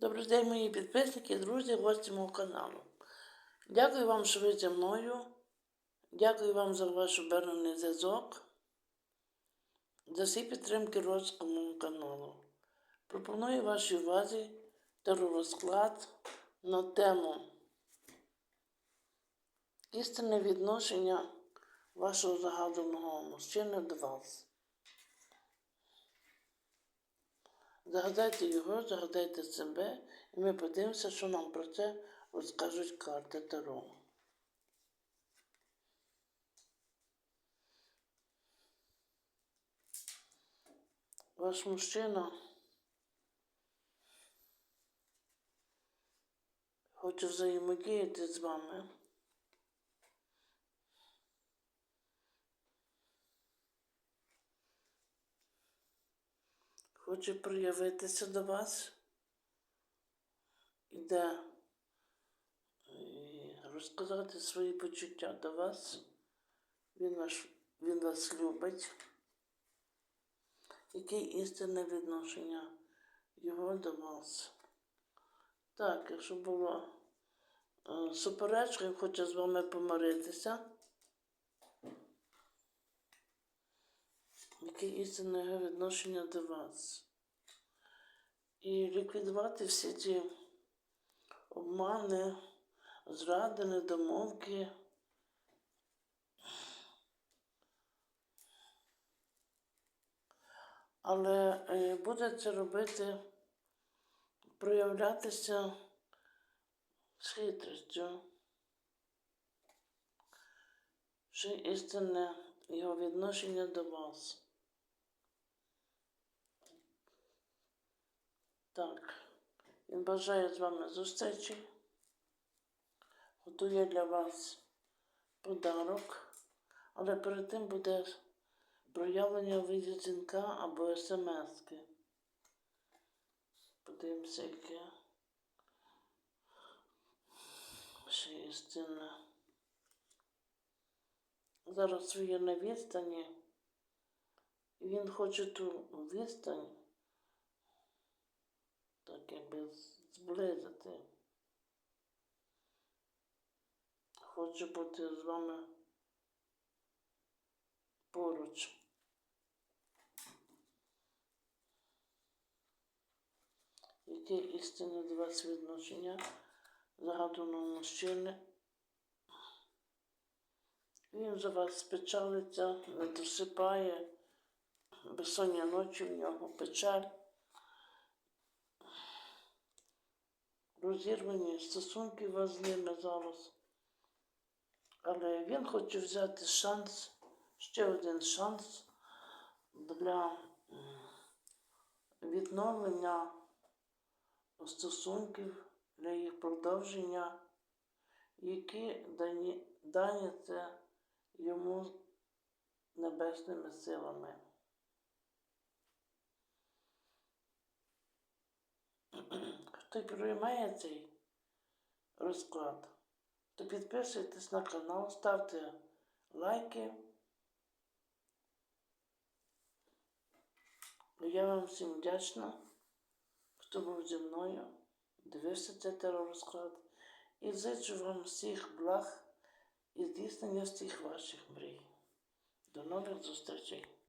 Добрий день, мої підписники, друзі, гості мого каналу. Дякую вам, що ви зі мною. Дякую вам за ваш обернений зв'язок, за всі підтримки мого каналу. Пропоную вашій увазі теророзклад на тему істинне відношення вашого загаданого мужчини до вас. Загадайте його, загадайте себе, і ми подивимося, що нам про це розкажуть карти Таро. Ваш мужчина хоче взаємодіяти з вами. Хоче проявитися до вас, іде розказати свої почуття до вас. Він вас, він вас любить. Яке істинне відношення його до вас? Так, якщо було е, суперечка, він хоче з вами помиритися. Яке істинне його відношення до вас? І ліквідувати всі ці обмани, зради, недомовки. Але е, буде це робити, проявлятися з хитрістю. Ще істинне його відношення до вас. Так, він бажає з вами зустрічі, готує для вас подарок, але перед тим буде проявлення виді дзвінка або смски. Подивимося, яке ще є. Зараз ви є на відстані, він хоче ту відстань якби зблизити. Хоче бути з вами поруч. Яке істинне до вас відношення загаданого мужчини? Він за вас спечалиться, не досипає, безсоння ночі в нього печаль. Розірвані стосунки у вас з ними зараз. Але він хоче взяти шанс, ще один шанс для відновлення стосунків, для їх продовження, які дані, дані це йому небесними силами. Хто приймає цей розклад, то підписуйтесь на канал, ставте лайки. Я вам всім вдячна, хто був зі мною, дивився цей теророзклад. І зичу вам всіх благ і здійснення всіх ваших мрій. До нових зустрічей!